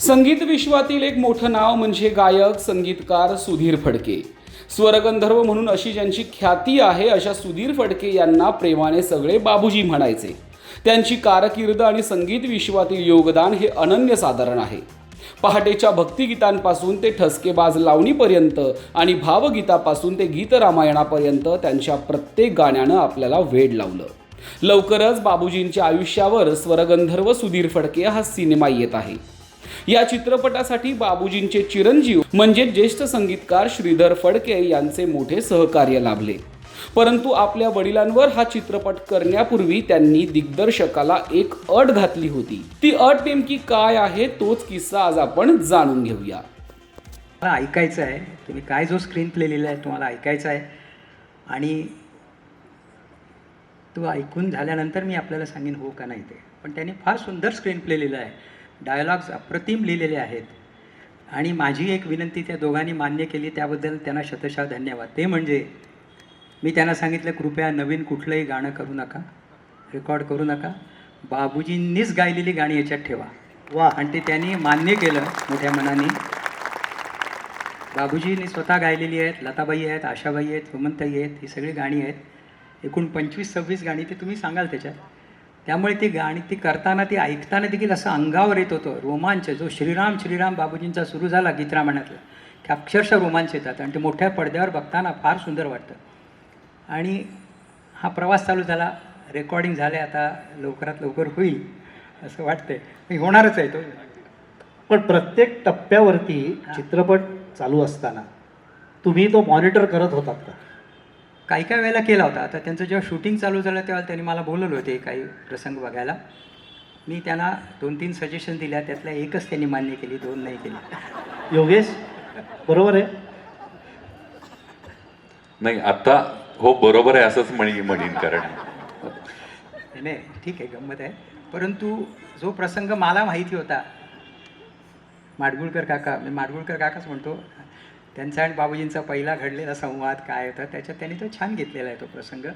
संगीत विश्वातील एक मोठं नाव म्हणजे गायक संगीतकार सुधीर फडके. स्वरगंधर्व म्हणून अशी ज्यांची ख्याती आहे अशा सुधीर फडके यांना प्रेमाने सगळे बाबूजी म्हणायचे. त्यांची कारकीर्द आणि संगीत विश्वातील योगदान हे अनन्यसाधारण आहे. पहाटेच्या भक्तिगीतांपासून ते ठसकेबाज लावणीपर्यंत आणि भावगीतापासून ते गीतरामायणापर्यंत त्यांच्या प्रत्येक गाण्यानं आपल्याला वेड लावलं. लवकरच बाबूजींच्या आयुष्यावर स्वरगंधर्व सुधीर फडके हा सिनेमा येत आहे. या चित्रपटासाठी बाबूजींचे चिरंजीव म्हणजे ज्येष्ठ संगीतकार श्रीधर फडके यांचे मोठे सहकार्य लाभले. परंतु आपल्या वडिलांवर हा चित्रपट करण्यापूर्वी त्यांनी दिग्दर्शकाला एक अट घातली होती. ती अट नेमकी काय आहे तोच किस्सा आज आपण जाणून घेऊया. मला ऐकायचं आहे. तुम्ही काय जो स्क्रीन प्ले लिहिला आहे तुम्हाला ऐकायचा आहे. आणि तो ऐकून झाल्यानंतर मी आपल्याला सांगेन हो का नाही ते. पण त्यांनी फार सुंदर स्क्रीन प्ले लिहिला आहे. डायलॉग्स अप्रतिम लिहिलेले आहेत. आणि माझी एक विनंती त्या दोघांनी मान्य केली त्याबद्दल त्यांना शतशः धन्यवाद. ते म्हणजे मी त्यांना सांगितलं कृपया नवीन कुठलंही गाणं करू नका रेकॉर्ड करू नका. बाबूजींनीच गायलेली गाणी याच्यात ठेवा. वा. आणि ते त्यांनी मान्य केलं मोठ्या मनाने. बाबूजींनी स्वतः गायलेली आहेत लताबाई आहेत आशाबाई आहेत सुमनताई आहेत ही सगळी गाणी आहेत. एकूण पंचवीस सव्वीस गाणी ती तुम्ही सांगाल त्याच्यात. त्यामुळे ती गाणी ती करताना ती ऐकताना देखील असं अंगावर येत होतं. रोमांच जो श्रीराम श्रीराम बाबूजींचा सुरू झाला गीतरामायणातला की अक्षरशः रोमांच येतात आणि ते मोठ्या पडद्यावर बघताना फार सुंदर वाटतं. आणि हा प्रवास चालू झाला रेकॉर्डिंग झाले आता लवकरात लवकर होईल असं वाटतंय. होणारच आहे तो. पण प्रत्येक टप्प्यावरती चित्रपट चालू असताना तुम्ही तो मॉनिटर करत होतात का? काही काही वेळेला केला होता. आता त्यांचं जेव्हा शूटिंग चालू झालं तेव्हा त्यांनी मला बोलवलं होते काही प्रसंग बघायला. मी त्यांना दोन तीन सजेशन दिल्या. त्यातल्या एकच त्यांनी मान्य केली दोन नाही केली. योगेश बरोबर आहे? नाही आता हो बरोबर आहे असंच म्हणी म्हणीन कारण. नाही, नाही ठीक आहे गंमत आहे. परंतु जो प्रसंग मला माहिती होता माडगुळकर काका मी माडगुळकर काकाच म्हणतो त्यांचा आणि बाबूजींचा पहिला घडलेला संवाद काय होता त्याच्यात त्यांनी तो छान घेतलेला आहे तो प्रसंग.